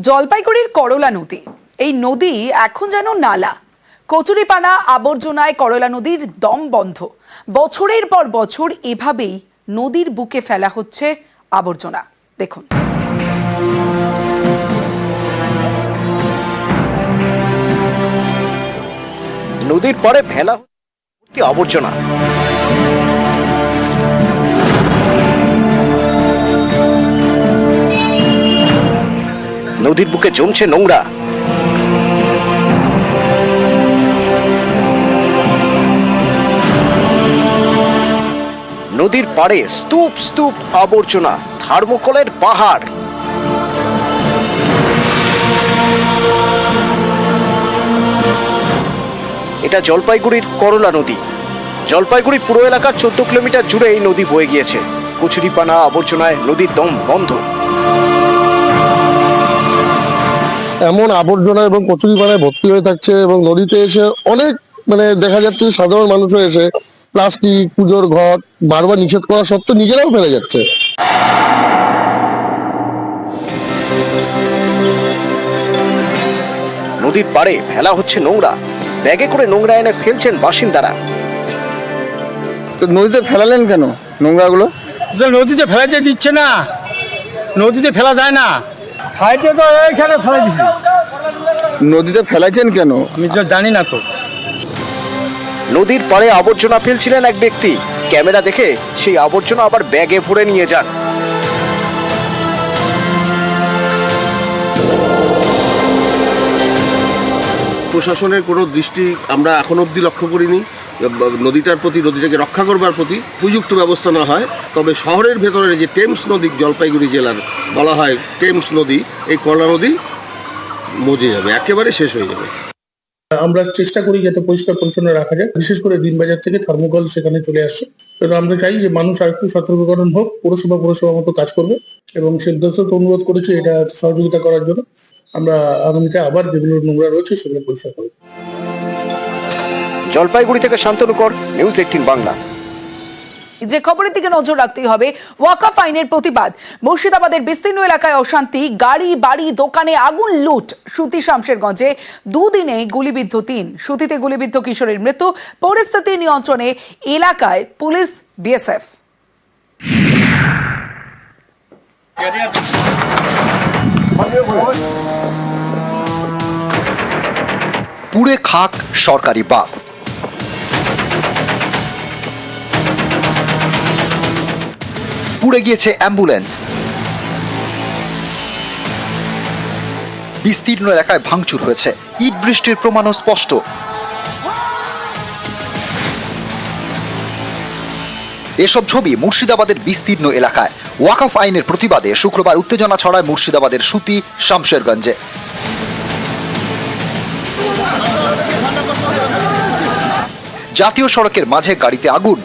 জলপাইগুড়ির করলা নদী। এই নদী এখন যেন নালা। কচুরিপানা আবর্জনায় করলা নদীর দম বন্ধ। বছরের পর বছর এভাবেই নদীর বুকে ফেলা হচ্ছে আবর্জনা। দেখুন। নদীর পরে ফেলা আবর্জনা। নদীর বুকে জমছে নোংরা। নদীর পাড়ে স্তূপ স্তূপ আবর্জনা, থার্মোকলের পাহাড়। এটা জলপাইগুড়ির করলা নদী। জলপাইগুড়ি পুরো এলাকার চোদ্দ কিলোমিটার জুড়ে এই নদী বয়ে গিয়েছে। কচুরিপানা আবর্জনায় নদীর দম বন্ধ। এমন আবর্জনা এবং কচুরিপানায় ভর্তি হয়ে থাকছে এবং নদীতে এসে অনেক মানে দেখা যাচ্ছে সাধারণ মানুষও এসে প্লাস্টিক পুজোর ঘট বারবার নিষেধ করা সত্ত্বেও নিজেরাও ফেলে যাচ্ছে। নদীর পাড়ে ফেলা হচ্ছে নোংরা। ব্যাগে করে নোংরা এনে ফেলছেন বাসিন্দারা। তো নদীতে ফেলালেন কেন নোংরাগুলো? যে নদীতে ফেলাতে দিচ্ছে না। নদীতে ফেলা যায় না। সাইডে তো এইখানে ফেলা নদীতে ফেলাইছেন কেন? আমি তো জানি না তো। নদীর পাড়ে আবর্জনা ফেলছিলেন এক ব্যক্তি। ক্যামেরা দেখে সেই আবর্জনা আবার ব্যাগে ভরে নিয়ে যান। প্রশাসনের কোনো দৃষ্টি আমরা এখন অবধি লক্ষ্য করিনি। নদীটার প্রতি, নদীটাকে রক্ষা করবার প্রতি উপযুক্ত ব্যবস্থা না হয়, তবে শহরের ভেতরে যে টেমস নদী, জলপাইগুড়ি জেলার বলা হয় টেমস নদী, এই কলা নদী মজে যাবে, একেবারে শেষ হয়ে যাবে। আমরা চেষ্টা করি যাতে পরিষ্কার পরিচ্ছন্ন রাখা যায়, বিশেষ করে দিনবাজার থেকে থার্মোকল সেখানে চলে আসছে তো আমরা চাই যে মানুষ আরেকটু সতর্কীকরণ হোক, পৌরসভা পৌরসভা মতো কাজ করবে এবং সিদ্ধান্ত অনুরোধ করেছি এটা সহযোগিতা করার জন্য। আমরা আগামীতে আবার যেগুলো নোংরা রয়েছে সেগুলো পরিষ্কার করব। জলপাইগুড়ি থেকে শান্তনু কর নিউজ এইটিন বাংলা। যে খবরের দিকে নজর রাখতেই হবে ওয়াকাফ আইনের প্রতিবাদ। মুর্শিদাবাদের বিস্তীর্ণ এলাকায় অশান্তি গাড়ি বাড়ি দোকানে আগুন লুট। সুতি শামশেরগঞ্জে দুদিনে গুলিবিদ্ধ তিন। সুতিতে গুলিবিদ্ধ কিশোরের মৃত্যু পরিস্থিতি নিয়ন্ত্রণে এলাকায় পুলিশ বিএসএফ। পুড়ে খাক সরকারি বাস। পুড়ে গিয়েছে অ্যাম্বুলেন্স। বিস্তীর্ণ এলাকায় ভাঙচুর হয়েছে। ইট বৃষ্টির প্রমাণও স্পষ্ট। এসব ছবি মুর্শিদাবাদের বিস্তীর্ণ এলাকায়। ওয়াকফ আইনের প্রতিবাদে শুক্রবার উত্তেজনা ছড়ায় মুর্শিদাবাদের সুতি শামশেরগঞ্জে। জাতীয় সড়কের মাঝে গাড়িতে আগুন।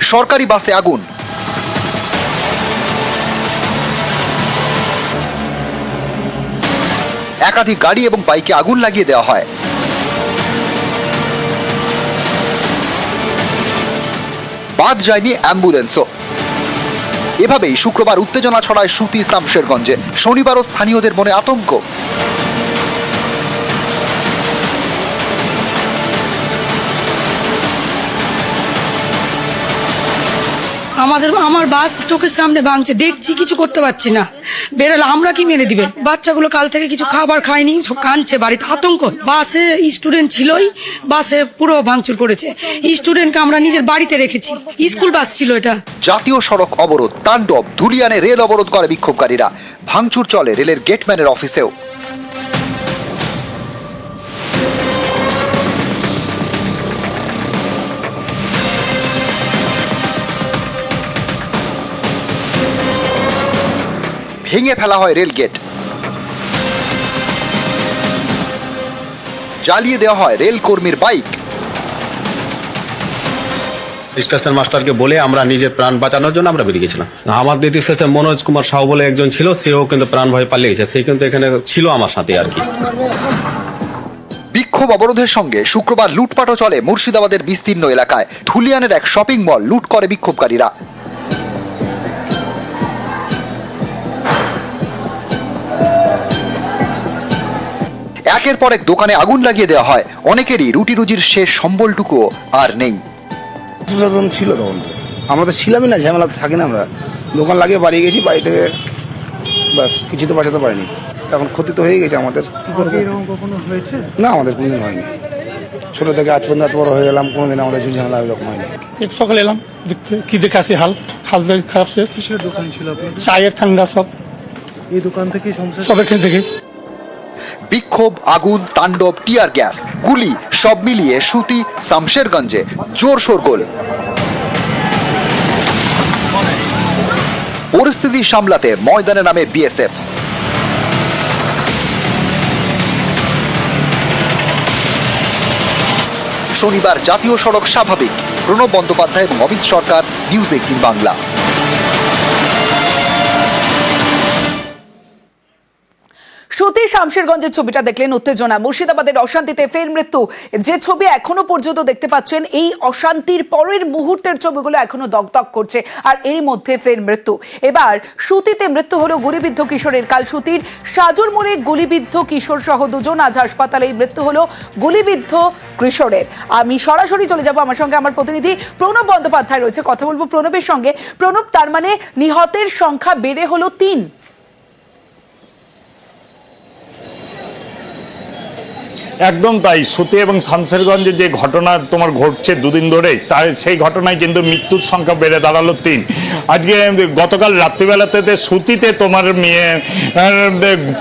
সরকারি বাসে আগুন। একাধিক গাড়ি এবং বাইকে আগুন লাগিয়ে দেওয়া হয়। বাদ যায়নি অ্যাম্বুলেন্সও। এভাবেই শুক্রবার উত্তেজনা ছড়ায় সুতি শামশেরগঞ্জে শনিবারও স্থানীয়দের মনে আতঙ্ক। আমাদের আমার বাস চোখের সামনে ভাঙছে। দেখছি, কিছু করতে পারছি না। বেরোলে আমরা কি মেরে দিবে? বাচ্চাগুলো কাল থেকে কিছু খাবার খায়নি, সব কাঁদছে বাড়িতে। আতঙ্ক। বাসে স্টুডেন্ট ছিলই, বাসে পুরো ভাঙচুর করেছে। স্টুডেন্টকে আমরা নিজের বাড়িতে রেখেছি। স্কুল বাস ছিল এটা। জাতীয় সড়ক অবরোধ, তাণ্ডব, ধুলিয়ানে রেল অবরোধ করে বিক্ষোভকারীরা। ভাঙচুর চলে রেলের গেটম্যানের অফিসেও। ভেঙে ফেলা হয় রেল গেট। জ্বালিয়ে দেওয়া হয় রেল কর্মীর বাইক। স্টেশন মাস্টারকে বলে আমরা নিজের প্রাণ বাঁচানোর জন্য আমরা বেরিয়ে গেছিলাম। আমার শেষে মনোজ কুমার সাহু বলে একজন ছিল সেও কিন্তু প্রাণ ভয়ে পালিয়ে গেছে। সে কিন্তু এখানে ছিল আমার সাথে আর কি। বিক্ষোভ অবরোধের সঙ্গে শুক্রবার লুটপাটও চলে মুর্শিদাবাদের বিস্তীর্ণ এলাকায়। ধুলিয়ানের এক শপিং মল লুট করে বিক্ষোভকারীরা। একের পর এক দোকানে আগুন লাগিয়ে দেওয়া হয়। অনেকেরই রুটি রুজির শেষ সম্বলটুকু আর নেই। ছিল তখন তো। আমরা তো ছিলামই না ঝামেলা থাকি না আমরা। দোকান লাগিয়ে বাড়ি গেছি বাড়ি থেকে ব্যাস কিছু তো বাঁচাতে পারিনি। এখন ক্ষতি তো হয়ে গেছে আমাদের? না আমাদের কোনোদিন হয়নি। ছোট থেকে আজ পর্যন্ত এত বড় হয়ে গেলাম কোনোদিন আমাদের কিছু ঝামেলা এরকম হয়নি। এক সকালে এলাম দেখতে কি দেখে আসি হাল? হাল দেখে খারাপ শেষ। দোকান ছিল চায়ের ঠান্ডা সব। এই দোকান সংসার সব এখান থেকে। বিক্ষোভ, আগুন, তাণ্ডব, টিয়ার গ্যাস, গুলি, সব মিলিয়ে সুতি শামশেরগঞ্জে জোর শোরগোল। পরিস্থিতি সামলাতে ময়দানে নামে বিএসএফ। শনিবার জাতীয় সড়ক স্বাভাবিক। Pranab Bandyopadhyay Amit Sarkar, News Eighteen Bangla. সতী শামশেরগঞ্জের ছবিটা দেখলেন উত্তেজনা। মুর্শিদাবাদের অশান্তিতে ফের মৃত্যু। যে ছবি এখনও পর্যন্ত দেখতে পাচ্ছেন, এই অশান্তির পরের মুহূর্তের ছবিগুলো এখনও দগদগ করছে, আর এরই মধ্যে ফের মৃত্যু। এবার সুতিতে মৃত্যু হলো গুলিবিদ্ধ কিশোরের কাল সুতির সাজুর মোড়ে গুলিবিদ্ধ কিশোর সহ দুজন আজ হাসপাতালে মৃত্যু হলো গুলিবিদ্ধ কিশোরের। আমি সরাসরি চলে যাব আমার সঙ্গে আমার প্রতিনিধি প্রণব বন্দ্যোপাধ্যায় রয়েছে। কথা বলব প্রণবের সঙ্গে। প্রণব, তার মানে নিহতের সংখ্যা বেড়ে হলো তিন। একদম তাই। সুতি এবং শামসেরগঞ্জে যে ঘটনা তোমার ঘটছে দুদিন ধরে, তার সেই ঘটনায় কিন্তু মৃত্যুর সংখ্যা বেড়ে দাঁড়াল তিন। আজকে গতকাল রাত্রিবেলাতে সুতিতে তোমার মেয়ে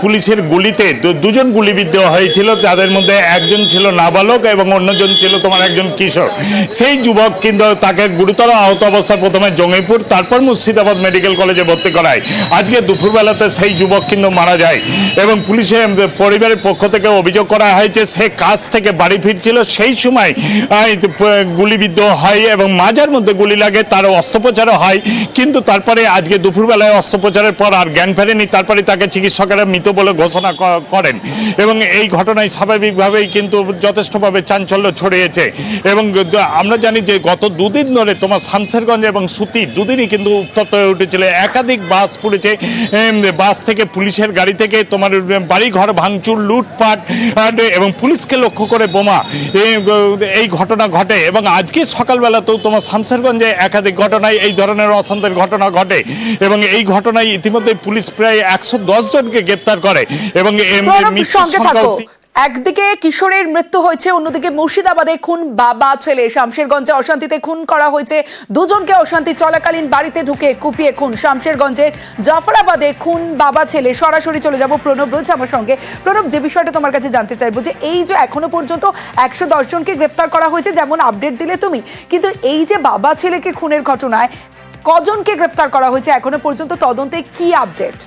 পুলিশের গুলিতে দুজন গুলিবিদ্ধ হয়েছিল। যাদের মধ্যে একজন ছিল নাবালক এবং অন্যজন ছিল তোমার একজন কিশোর। সেই যুবক কিন্তু তাকে গুরুতর আহত অবস্থায় প্রথমে জঙ্গিপুর, তারপর মুর্শিদাবাদ মেডিকেল কলেজে ভর্তি করায়। আজকে দুপুরবেলাতে সেই যুবক কিন্তু মারা যায় এবং পুলিশের পরিবারের পক্ষ থেকে অভিযোগ করা হয়েছে সে কাজ থেকে বাড়ি ফিরছিল। সেই সময় গুলিবিদ্ধ হয় এবং মাজার মধ্যে গুলি লাগে, তার অস্ত্রোপচারও হয়। কিন্তু তারপরে আজকে দুপুরবেলায় অস্ত্রোপচারের পর আর জ্ঞান ফেরেনি। তারপরে তাকে চিকিৎসকেরা মৃত বলে ঘোষণা করেন। এবং এই ঘটনায় স্বাভাবিকভাবেই কিন্তু যথেষ্টভাবে চাঞ্চল্য ছড়িয়েছে। এবং আমরা জানি যে গত দুদিন ধরে তোমার শামসেরগঞ্জ এবং সুতি দুদিনই কিন্তু উত্তপ্ত হয়ে উঠেছিল। একাধিক বাস পড়েছে। বাস থেকে পুলিশের গাড়ি থেকে তোমার বাড়ি ঘর ভাঙচুর, লুটপাট এবং পুলিশকে লক্ষ্য করে বোমা। এই- ঘটনা ঘটে এবং আজকে সকালবেলাতেও তোমার শামসেরগঞ্জে একাধিক ঘটনায় এই ধরনের অশান্তের ঘটনা ঘটে এবং এই ঘটনায় ইতিমধ্যে পুলিশ প্রায় একশো দশ জনকে গ্রেপ্তার করে এবং সঙ্গে থাকো। একদিকে কিশোরের মৃত্যু হয়েছে, অন্যদিকে মুর্শিদাবাদে খুন বাবা, ছেলে। শামশেরগঞ্জে অশান্তিতে খুন করা হয়েছে। দুজনকে অশান্তি চলাকালীন বাড়িতে ঢুকে কুপিয়ে খুন। শামশেরগঞ্জের জাফরাবাদে খুন বাবা, ছেলে। সরাসরি চলে যাব প্রণব রয়েছে আমার সঙ্গে। প্রণব, যে বিষয়টা তোমার কাছে জানতে চাইব যে এই যে এখনও পর্যন্ত একশো দশ জনকে গ্রেপ্তার করা হয়েছে, যেমন আপডেট দিলে তুমি, কিন্তু এই যে বাবা, ছেলেকে খুনের ঘটনায় কজনকে গ্রেপ্তার করা হয়েছে এখনও পর্যন্ত, তদন্তে কি আপডেট?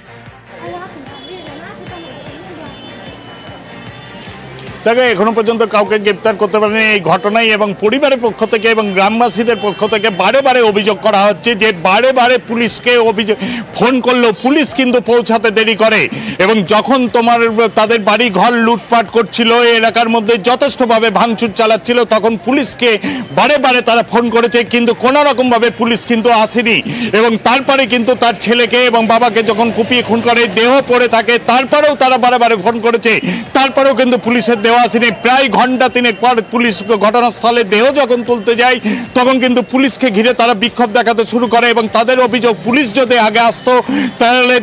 দেখো এখনও পর্যন্ত কাউকে গ্রেপ্তার করতে পারেনি। এই ঘটনায় এবং পরিবারের পক্ষ থেকে এবং গ্রামবাসীদের পক্ষ থেকে বারে বারে অভিযোগ করা হচ্ছে যে বারে বারে পুলিশকে অভিযোগ ফোন করলেও পুলিশ কিন্তু পৌঁছাতে দেরি করে এবং যখন তোমার তাদের বাড়ি ঘর লুটপাট করছিল এলাকার মধ্যে যথেষ্টভাবে ভাঙচুর চালাচ্ছিল, তখন পুলিশকে বারে বারে তারা ফোন করেছে, কিন্তু কোনো রকমভাবে পুলিশ কিন্তু আসেনি এবং তারপরে কিন্তু তার ছেলেকে এবং বাবাকে যখন কুপিয়ে খুন করে, দেহ পড়ে থাকে, তারপরেও তারা বারে বারে ফোন করেছে, তারপরেও কিন্তু পুলিশের দেহ আসেনি প্রায় ঘণ্টা তিনেক পর পুলিশ ঘটনাস্থলে দেহ যখন তুলতে যায়, তখন কিন্তু পুলিশকে ঘিরে তারা বিক্ষোভ দেখাতে শুরু করে এবং তাদের অভিযোগ, পুলিশ যদি আগে আসতো, তাহলে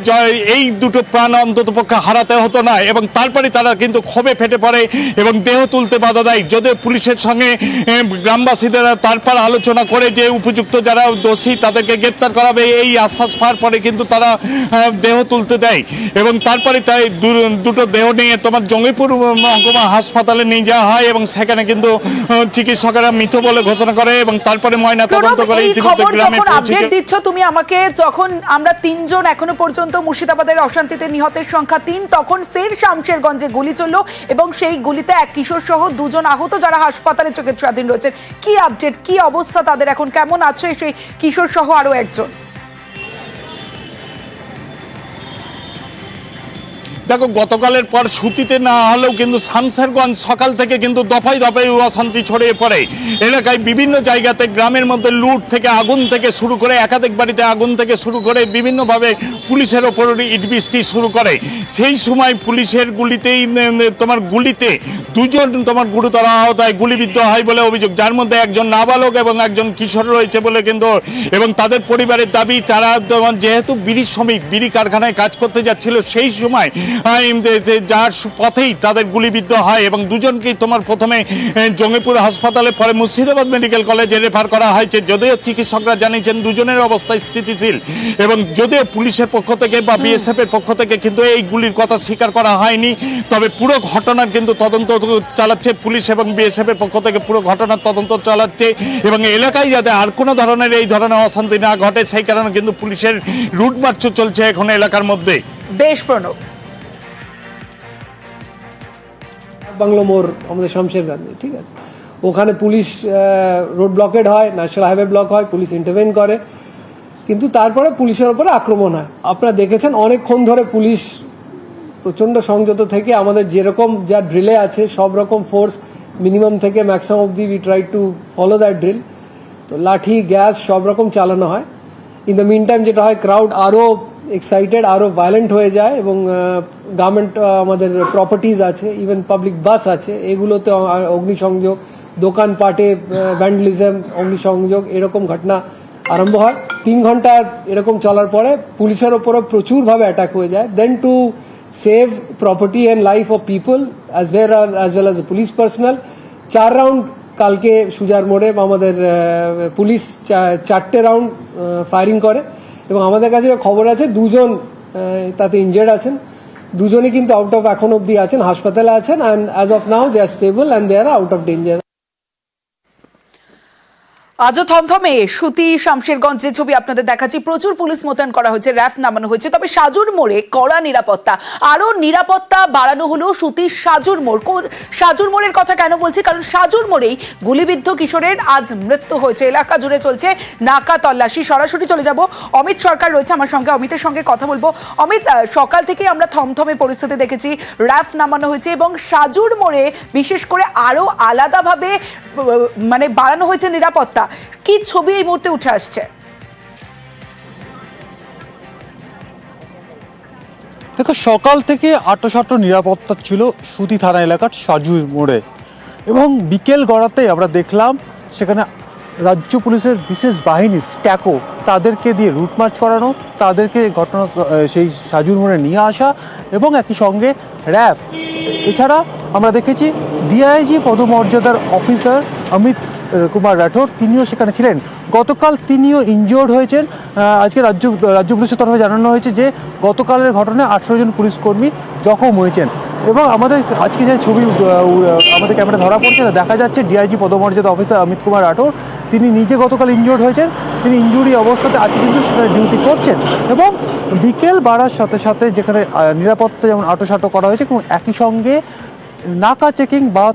এই দুটো প্রাণ অন্তত পক্ষে হারাতে হতো না। এবং তারপরে তারা কিন্তু ক্ষোভে ফেটে পড়ে এবং দেহ তুলতে বাধা দেয়। যদিও পুলিশের সঙ্গে গ্রামবাসীদের তারপর আলোচনা করে যে উপযুক্ত যারা দোষী, তাদেরকে গ্রেপ্তার করাবে এই আশ্বাস পাওয়ার পরে কিন্তু তারা দেহ তুলতে দেয়। এবং তারপরে তাই দুটো দেহ নিয়ে তোমার জঙ্গিপুর মহকুমা হাসপাতালে নিয়ে যাওয়া হয় এবং সেখানে কিন্তু চিকিৎসকেরা মৃত বলে ঘোষণা করে এবং তারপরে ময়না তদন্ত করে ইতিমধ্যে গ্রামে আপডেট দিচ্ছ তুমি আমাকে যখন আমরা তিনজন এখনও পর্যন্ত মুর্শিদাবাদের অশান্তিতে নিহতের সংখ্যা তিন তখন ফের শামশেরগঞ্জে গুলি চলল এবং সেই গুলিতে এক কিশোর সহ দুজন আহত যারা হাসপাতালে চোখের স্বাধীন রয়েছেন। কি আপডেট কি অবস্থা তাদের এখন? কেমন আছে সেই কিশোর সহ আরও একজন? দেখো, গতকালের পর সুতিতে না হলেও কিন্তু শামসেরগঞ্জ সকাল থেকে কিন্তু দফায় দফায় অশান্তি ছড়িয়ে পড়ে। এলাকায় বিভিন্ন জায়গাতে গ্রামের মধ্যে লুট থেকে আগুন থেকে শুরু করে, একাধিক বাড়িতে আগুন থেকে শুরু করে বিভিন্নভাবে পুলিশের ওপর ইট বৃষ্টি শুরু করে। সেই সময় পুলিশের গুলিতেই তোমার গুলিতে দুজন তোমার গুরুতর আহত হয় গুলিবিদ্ধ হয় বলে অভিযোগ, যার মধ্যে একজন নাবালক এবং একজন কিশোর রয়েছে বলে কিন্তু, এবং তাদের পরিবারের দাবি, তারা যেহেতু বিড়ি শ্রমিক, বিড়ি কারখানায় কাজ করতে যাচ্ছিল, সেই সময় যার পথেই তাদের গুলিবিদ্ধ হয় এবং দুজনকেই তোমার প্রথমে জঙ্গিপুর হাসপাতালে পরে মুর্শিদাবাদ মেডিকেল কলেজে রেফার করা হয়েছে। যদিও চিকিৎসকরা জানিয়েছেন দুজনের অবস্থা স্থিতিশীল এবং যদিও পুলিশের পক্ষ থেকে বা বিএসএফ এর পক্ষ থেকে কিন্তু এই গুলির কথা স্বীকার করা হয়নি। তবে পুরো ঘটনার কিন্তু তদন্ত চালাচ্ছে পুলিশ এবং বিএসএফ এর পক্ষ থেকে পুরো ঘটনার তদন্ত চালাচ্ছে এবং এলাকায় যাতে আর কোনো ধরনের এই ধরনের অশান্তি না ঘটে সেই কারণে কিন্তু পুলিশের রুট মার্চও চলছে এখন এলাকার মধ্যে। বেশ প্রণব। বাংলো মোড়, আমাদের শমশেরগঞ্জে ঠিক আছে? ওখানে পুলিশ রোড ব্লকেড হয়, ন্যাশনাল হাইওয়ে ব্লক হয়, পুলিশ ইন্টারভেন করে। কিন্তু তারপরে পুলিশের ওপরে আক্রমণ হয়। আপনারা দেখেছেন, অনেকক্ষণ ধরে পুলিশ প্রচণ্ড সংযত থেকে আমাদের যেরকম যা ড্রিলে আছে, সব রকম ফোর্স মিনিমাম থেকে ম্যাক্সিমাম অবধি we try to follow that drill তো লাঠি গ্যাস সব রকম চালানো হয়। ইন দ্য মিন টাইম যেটা হয় ক্রাউড আরও এক্সাইটেড আরও ভায়োলেন্ট হয়ে যায় এবং গার্মেন্ট আমাদের প্রপার্টিজ আছে ইভেন পাবলিক বাস আছে, এগুলোতে অগ্নিসংযোগ, দোকানপাটে ভ্যান্ডলিজম অগ্নিসংযোগ, এরকম ঘটনা আরম্ভ হয়। তিন ঘণ্টা এরকম চলার পরে পুলিশের ওপরও প্রচুরভাবে অ্যাটাক হয়ে যায়। Then to save property and life of people as well as well as police personnel চার রাউন্ড কালকে সুজার মোড়ে আমাদের পুলিশ চারটে রাউন্ড ফায়ারিং করে। এবং আমাদের কাছে খবর আছে, দুজন তাতে ইনজার্ড আছেন। দুজনই কিন্তু আউট অফ এখন অব্দি আছেন, হাসপাতালে আছেন and as of now they are stable and they are out of danger আজও থমথমে সুতি শামশেরগঞ্জ যে ছবি আপনাদের দেখাচ্ছি, প্রচুর পুলিশ মোতায়েন করা হয়েছে, র্যাফ নামানো হয়েছে। তবে সাজুর মোড়ে কড়া নিরাপত্তা, আরও নিরাপত্তা বাড়ানো হলো সুতির সাজুর মোড়। সাজুর মোড়ের কথা কেন বলছি? কারণ সাজুর মোড়েই গুলিবিদ্ধ কিশোরের আজ মৃত্যু হয়েছে। এলাকা জুড়ে চলছে নাকা তল্লাশি। সরাসরি চলে যাব অমিত সরকার রয়েছে আমার সঙ্গে। অমিতের সঙ্গে কথা বলব। অমিত সকাল থেকে আমরা থমথমে পরিস্থিতি দেখেছি। র্যাফ নামানো হয়েছে এবং সাজুর মোড়ে বিশেষ করে আরও আলাদাভাবে মানে বাড়ানো হয়েছে নিরাপত্তা। কি ছবি এই মুহূর্তে উঠে আসছে? দেখো, সকাল থেকে আটোসাটো নিরাপত্তা ছিল সুতি থানা এলাকার সাজু মোড়ে। এবং বিকেল গড়াতে আমরা দেখলাম সেখানে রাজ্য পুলিশের বিশেষ বাহিনী, স্ট্যাকো, তাদেরকে দিয়ে রুট মার্চ করানো, তাদেরকে ঘটনা সেই সাজুর মোড়ে নিয়ে আসা এবং একই সঙ্গে র্যাফ এছাড়া আমরা দেখেছি ডিআইজি পদমর্যাদার অফিসার অমিত কুমার রাঠোর, তিনিও সেখানে ছিলেন। গতকাল তিনিও ইনজিওর্ড হয়েছেন। আজকে রাজ্য রাজ্য পুলিশের তরফে জানানো হয়েছে যে, গতকালের ঘটনায় আঠেরো জন পুলিশ কর্মী জখম হয়েছেন। এবং আমাদের আজকে যে ছবি আমাদের ক্যামেরা ধরা পড়ছে দেখা যাচ্ছে ডিআইজি পদমর্যাদা অফিসার অমিত কুমার রাঠোর। তিনি নিজে গতকাল ইনজিওর্ড হয়েছেন। তিনি ইনজুরি অবস্থাতে আজকে কিন্তু সেখানে ডিউটি করছেন। এবং বিকেল বাড়ার সাথে সাথে যেখানে নিরাপত্তা যেমন আটোসাটো করা হয়েছে, এবং একই সঙ্গে নাকা চেকিং বা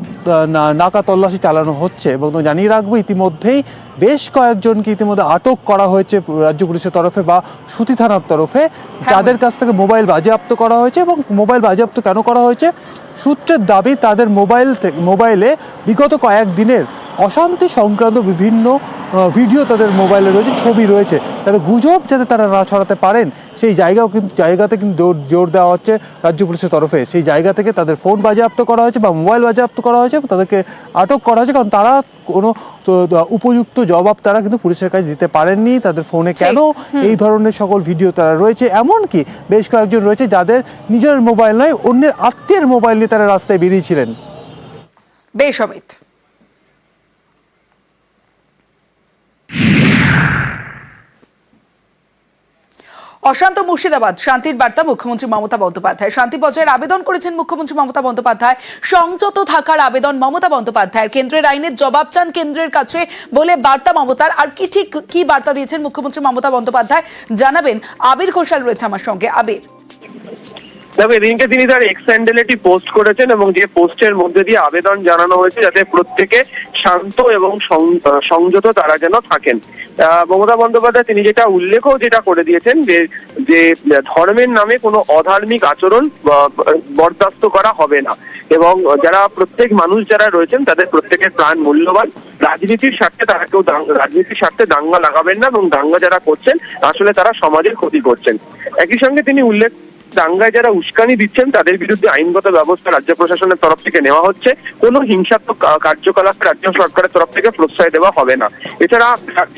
নাকা তল্লাশি চালানো হচ্ছে এবং তো জানিয়ে রাখব ইতিমধ্যেই বেশ কয়েকজনকে ইতিমধ্যে আটক করা হয়েছে রাজ্য পুলিশের তরফে বা সুতি থানার তরফে যাদের কাছ থেকে মোবাইল বাজেয়াপ্ত করা হয়েছে এবং মোবাইল বাজেয়াপ্ত কেন করা হয়েছে? সূত্রের দাবি, তাদের মোবাইল মোবাইলে বিগত কয়েক দিনের অশান্তি সংক্রান্ত বিভিন্ন ভিডিও তাদের মোবাইলে রয়েছে, ছবি রয়েছে। তাদের গুজব যাতে তারা না ছড়াতে পারেন, সেই জায়গাও কিন্তু জায়গাতে কিন্তু জোর- জোর দেওয়া হচ্ছে রাজ্য পুলিশের তরফে। সেই জায়গা থেকে তাদের ফোন বাজেয়াপ্ত করা হয়েছে বা মোবাইল বাজেয়াপ্ত করা হয়েছে তাদেরকে আটক করা হয়েছে, কারণ তারা কোনো তো, উপযুক্ত জবাব তারা কিন্তু পুলিশের কাছে দিতে পারেননি। তাদের ফোনে কেন এই ধরনের সকল ভিডিও তারা রয়েছে? এমন কি বেশ কয়েকজন রয়েছে যাদের নিজের মোবাইল নয় অন্যের আত্মীয়ের মোবাইল নিয়ে তারা রাস্তায় বেরিয়েছিলেন বেশ অমিত। অশান্ত মুর্শিদাবাদ, শান্তির বার্তা, মুখ্যমন্ত্রী মমতা বন্দ্যোপাধ্যায়। শান্তি বজায়ের আবেদন করেছেন মুখ্যমন্ত্রী মমতা বন্দ্যোপাধ্যায়। সংযত থাকার আবেদন মমতা বন্দ্যোপাধ্যায়ের। কেন্দ্রের আইনের জবাব চান কেন্দ্রের কাছে বলে বার্তা মমতার। আর কি ঠিক কি বার্তা দিয়েছেন মুখ্যমন্ত্রী মমতা বন্দ্যোপাধ্যায়? জানাবেন আবির ঘোষাল রয়েছে আমার সঙ্গে। আবির। তবে এদিনকে তিনি তার এক্স হ্যান্ডেল পোস্ট করেছেন এবং যে পোস্টের মধ্যে দিয়ে আবেদন জানানো হয়েছে যাতে প্রত্যেকে শান্ত এবং সংযত তারা যেন থাকেন। মমতা বন্দ্যোপাধ্যায় তিনি যেটা উল্লেখও যেটা করে দিয়েছেন যে যে, ধর্মের নামে কোনো অধার্মিক আচরণ বরদাস্ত করা হবে না। এবং যারা প্রত্যেক মানুষ যারা রয়েছেন, তাদের প্রত্যেকের প্রাণ মূল্যবান। রাজনীতির স্বার্থে তারা কেউ রাজনীতির স্বার্থে দাঙ্গা লাগাবেন না এবং দাঙ্গা যারা করছেন, আসলে তারা সমাজের ক্ষতি করছেন। একই সঙ্গে তিনি উল্লেখ দাঙ্গায় যারা উস্কানি দিচ্ছেন তাদের বিরুদ্ধে আইনগত ব্যবস্থা রাজ্য প্রশাসনের তরফ থেকে নেওয়া হচ্ছে। কোনো হিংসাত্মক কার্যকলাপ রাজ্য সরকারের তরফ থেকে প্রশ্রয় দেওয়া হবে না। এছাড়া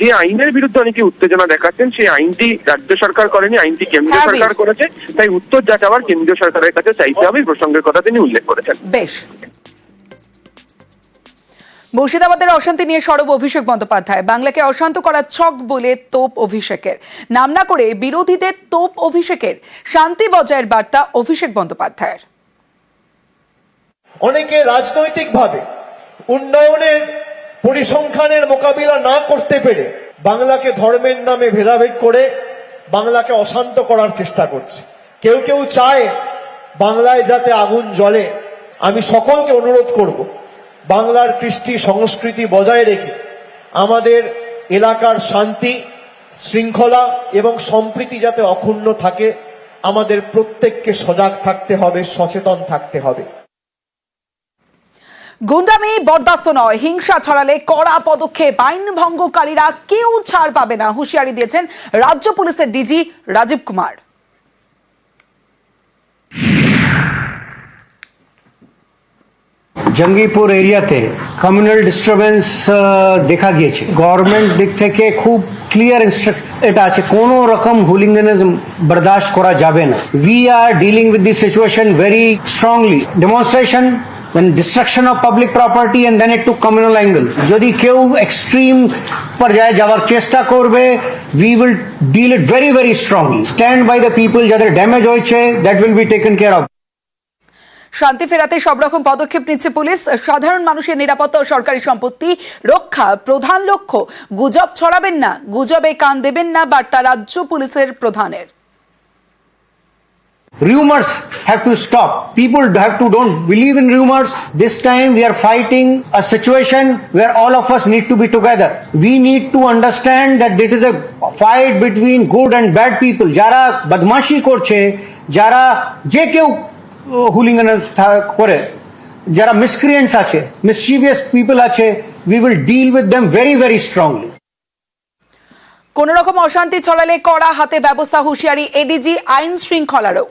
যে আইনের বিরুদ্ধে অনেকে উত্তেজনা দেখাচ্ছেন সেই আইনটি রাজ্য সরকার করেনি আইনটি কেন্দ্রীয় সরকার করেছে তাই উত্তর যা চাওয়ার কেন্দ্রীয় সরকারের কাছে চাইতে হবে এই প্রসঙ্গের কথা তিনি উল্লেখ করেছেন। বেশ। মুর্শিদাবাদের অশান্তি নিয়ে সরব অভিষেক বন্দ্যোপাধ্যায়। বাংলাকে অশান্ত করার ছক বলে তোপ অভিষেকের। নাম না করে বিরোধীদের তোপ অভিষেকের। শান্তি বজায়ের বার্তা অভিষেক বন্দ্যোপাধ্যায়ের। অনেকে রাজনৈতিকভাবে উন্নয়নের, পরিসংখ্যানের মোকাবিলা না করতে পেরে বাংলাকে ধর্মের নামে ভেদাভেদ করে বাংলাকে অশান্ত করার চেষ্টা করছে। কেউ কেউ চায় বাংলায় যাতে আগুন জ্বলে। আমি সকলকে অনুরোধ করব বাংলার কৃষ্টি সংস্কৃতি বজায় রেখে আমাদের এলাকার শান্তি, শৃঙ্খলা এবং সম্প্রীতি যাতে অক্ষুণ্ণ থাকে, আমাদের প্রত্যেককে সজাগ থাকতে হবে, সচেতন থাকতে হবে। গুন্ডামি বরদাস্ত নয়, হিংসা ছড়ালে কড়া পদক্ষেপ, আইন ভঙ্গকারীরা কেউ ছাড় পাবে না, হুঁশিয়ারি দিয়েছেন রাজ্য পুলিশের ডিজি রাজীব কুমার। জঙ্গিপুর এরিয়াতে কমিউনাল ডিস্টারবেন্স দেখা গিয়েছে। গভর্নমেন্ট দিক থেকে খুব ক্লিয়ার এটা আছে, কোনো রকম হুলিংগনিজম বরদাস্ত করা যাবে না। We are dealing with this situation very strongly demonstration destruction of public property and then it to communal angle. যদি কেউ এক্সট্রিম পর্যায়ে যাওয়ার চেষ্টা করবে, we will deal it very very strongly. Stand by the people, যাদের damage হয়েছে, that will be taken care of. শান্তি ফেরাতে সব রকম পদক্ষেপ নিচ্ছে পুলিশ সাধারণ মানুষের নিরাপত্তা ও সরকারি সম্পত্তি রক্ষা প্রধান লক্ষ্য গুজব ছড়াবেন না গুজবে কান দেবেন না বার্তা রাজ্য পুলিশের প্রধানের rumors have to stop people have to don't believe in rumors this time we are fighting a situation where all of us need to be together we need to understand that it is a fight between good and bad people বদমাশি করছে যারা যে কেউ হুলিঙ্গান করে। যারা miscreants আছে mischievous people আছে we will deal with them very very strongly কোন রকম অশান্তি ছড়ালে কড়া হাতে ব্যবস্থা হুঁশিয়ারি এডিজি আইন শৃঙ্খলারও।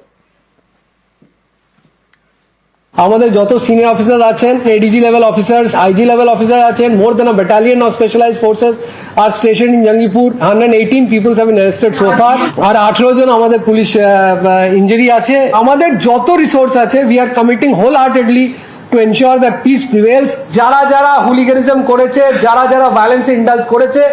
আমাদের যত সিনিয়র অফিসার আছেন ADG level officer IG level officer আছেন more than battalion of specialize forces are station in Jangipur hundred eighteen peoples have arrested so আর আঠেরো জন আমাদের পুলিশ ইঞ্জুরি আছে। আমাদের যত রিসোর্স আছে we are committing wholeheartedly to ensure the peace prevails যারা যারা হুলিগানিজম করেছে, যারা যারা ভায়োলেন্স ইন্ডালজ করেছে,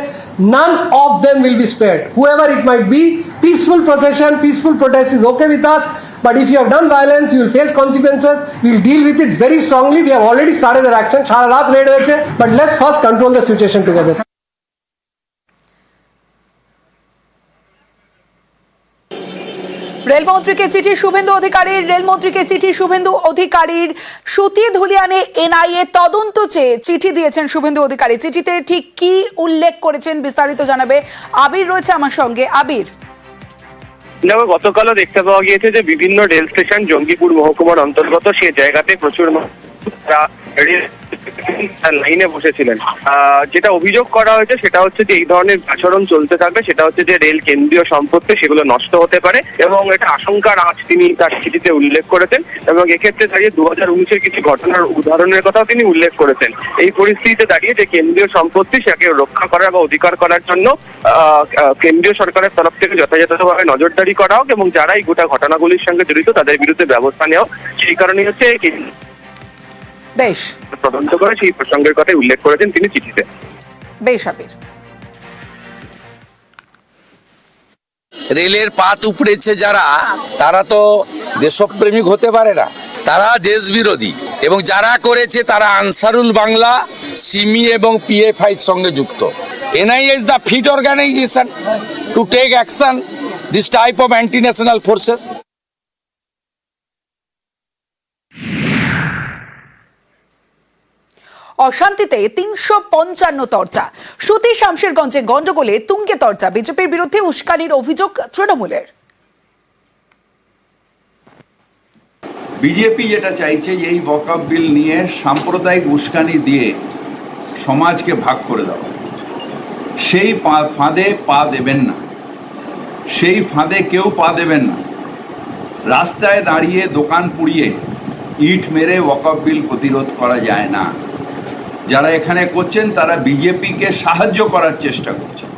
none of them will be spared whoever it might be, peaceful procession peaceful protest is okay with us but if you have done violence you will face consequences we will deal with it very strongly we have already started their action সারা রাত raid হয়েছে but let's first control the situation together রেলমন্ত্রীকে চিঠি শুভেন্দু অধিকারীর রেলমন্ত্রীকে চিঠি শুভেন্দু অধিকারীর সুতি ধুলিয়ানে NIA তদন্ত চেয়ে চিঠি দিয়েছেন শুভেন্দু অধিকারী চিঠিতে ঠিক কি উল্লেখ করেছেন বিস্তারিত জানাবে আবির রয়েছে আমার সঙ্গে আবির দেখো, গতকালও দেখতে পাওয়া গিয়েছে যে বিভিন্ন রেল স্টেশন জঙ্গিপুর মহকুমার অন্তর্গত সে জায়গাতে প্রচুর লাইনে বসেছিলেন যেটা অভিযোগ করা হয়েছে সেটা হচ্ছে যে এই ধরনের আচরণ চলতে থাকবে, সেটা হচ্ছে যে রেল কেন্দ্রীয় সম্পত্তি সেগুলো নষ্ট হতে পারে এবং এটা আশঙ্কার আঁচ তিনি তার চিঠিতে উল্লেখ করেছেন এবং এক্ষেত্রে দাঁড়িয়ে দু হাজার উনিশের কিছু ঘটনার উদাহরণের কথাও তিনি উল্লেখ করেছেন এই পরিস্থিতিতে দাঁড়িয়ে যে কেন্দ্রীয় সম্পত্তি সেটাকে রক্ষা করার বা অধিকার করার জন্য কেন্দ্রীয় সরকারের তরফ থেকে যথাযথভাবে নজরদারি করা হোক এবং যারা এই গোটা ঘটনাগুলির সঙ্গে জড়িত তাদের বিরুদ্ধে ব্যবস্থা নেওয়া। সেই কারণেই হচ্ছে বেশ। তদন্ত করে সেই প্রসঙ্গের কথাই উল্লেখ করেছেন তিনি চিঠিতে। বেশ আবির। রেলের পাত উপড়েছে যারা তারা তো দেশপ্রেমিক হতে পারে না। তারা দেশ বিরোধী এবং যারা করেছে তারা আনসারুল বাংলা সিমি এবং পিএফআই সঙ্গে যুক্ত। NIA is the fit organization to take action this type of anti national forces অশান্তিতে তিনশো পঞ্চান্ন তর্চা সুতি শামশেরগঞ্জে গন্ডগোলে তুঙ্গে তর্চা বিজেপির বিরুদ্ধে উস্কানির অভিযোগ তৃণমূলের। বিজেপি যেটা চাইছে এই ওয়াকআপ বিল নিয়ে সাম্প্রদায়িক উস্কানি দিয়ে সমাজকে ভাগ করে দেওয়া সেই ফাঁদে পা দেবেন না। সেই ফাঁদে কেউ পা দেবেন না। রাস্তায় দাঁড়িয়ে দোকান পুড়িয়ে ইট মেরে ওয়াকআপ বিল প্রতিরোধ করা যায় না। যারা এখানে করছেন তারা বিজেপিকে সাহায্য করার চেষ্টা করছেন।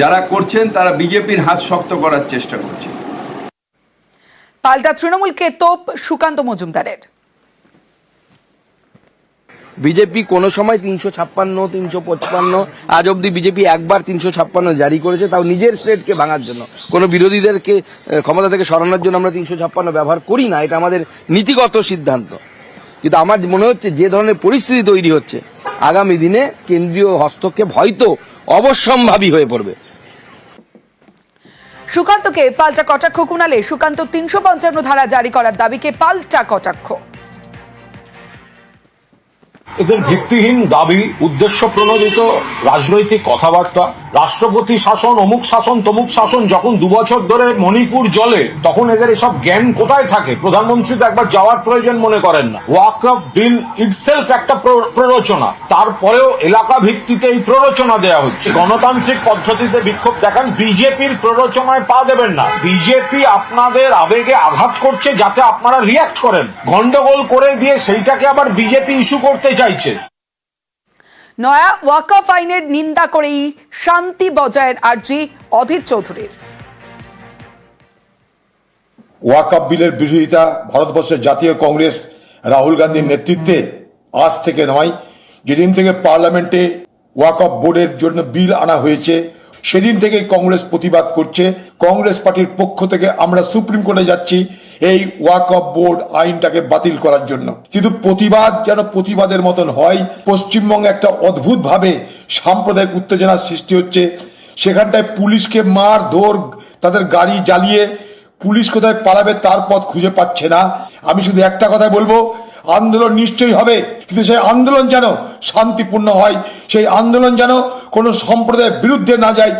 যারা করছেন তারা বিজেপির হাত শক্ত করার চেষ্টা করছেন। পাল্টা তৃণমূলকে তোপ সুকান্ত মজুমদারের। বিজেপি কোনো সময় তিনশো ছাপ্পান্ন তিনশো পঁচপান্ন আজ অবধি বিজেপি একবার তিনশো ছাপ্পান্ন জারি করেছে তাও নিজের স্টেটকে ভাঙার জন্য। কোনো বিরোধীদেরকে ক্ষমতা থেকে সরানোর জন্য আমরা তিনশো ছাপ্পান্ন ব্যবহার করি না এটা আমাদের নীতিগত সিদ্ধান্ত। কিন্তু আমার মনে হচ্ছে যে ধরনের পরিস্থিতি তৈরি হচ্ছে আগামী দিনে কেন্দ্রীয় হস্তক্ষেপ হয়তো অবশ্যম্ভাবী হয়ে পড়বে। সুকান্তকে পাল্টা কটাক্ষ কুণালে সুকান্ত তিনশো পঞ্চান্ন ধারা জারি করার দাবিকে পাল্টা কটাক্ষ। এদের ভিত্তিহীন দাবি উদ্দেশ্য প্রণোদিত রাজনৈতিক কথাবার্তা রাষ্ট্রপতি শাসন, অমুক শাসন, তমুক শাসন, যখন দুবছর ধরে মণিপুর জলে তখন এদের এসব জ্ঞান কোথায় থাকে? প্রধানমন্ত্রী তো একবার যাওয়ার প্রয়োজন মনে করেন না। ওয়াক অফ বিল ইটসেলফ একটা প্র- প্ররোচনা। তারপরেও এলাকা ভিত্তিতে এই প্ররোচনা দেওয়া হচ্ছে। গণতান্ত্রিক পদ্ধতিতে বিক্ষোভ দেখান, বিজেপির প্ররোচনায় পা দেবেন না। বিজেপি আপনাদের আবেগে আঘাত করছে যাতে আপনারা রিয়াক্ট করেন। গন্ডগোল করে দিয়ে সেইটাকে আবার বিজেপি ইস্যু করতে চাইছে। নয়া ওয়াকফ আইনের নিন্দা করেই শান্তি বজায়ের আর্জি অধীর চৌধুরীর। ওয়াকআপ বিলের বিরোধিতা ভারতবর্ষের জাতীয় কংগ্রেস রাহুল গান্ধীর নেতৃত্বে আজ থেকে নয়, যেদিন থেকে পার্লামেন্টে ওয়াকআপ বোর্ডের জন্য বিল আনা হয়েছে, সেদিন থেকে কংগ্রেস প্রতিবাদ করছে। কংগ্রেস পার্টির পক্ষ থেকে আমরা সুপ্রিম কোর্টে যাচ্ছি এই ওয়াকআপ বোর্ড আইনটাকে বাতিল করার জন্য। কিন্তু প্রতিবাদ যেন প্রতিবাদের মতন হয়, পশ্চিমবঙ্গে একটা অদ্ভুত ভাবে সাম্প্রদায়িক উত্তেজনার সৃষ্টি হচ্ছে। সেখানটায় পুলিশকে মার ধর, তাদের গাড়ি জ্বালিয়ে পুলিশ কোথায় পালাবে তার পথ খুঁজে পাচ্ছে না। আমি শুধু একটা কথাই বলব, আন্দোলন নিশ্চয়ই হবে, কিন্তু সেই আন্দোলন যেন শান্তিপূর্ণ হয়, সেই আন্দোলন যেন কোনো সম্প্রদায়ের বিরুদ্ধে না যায়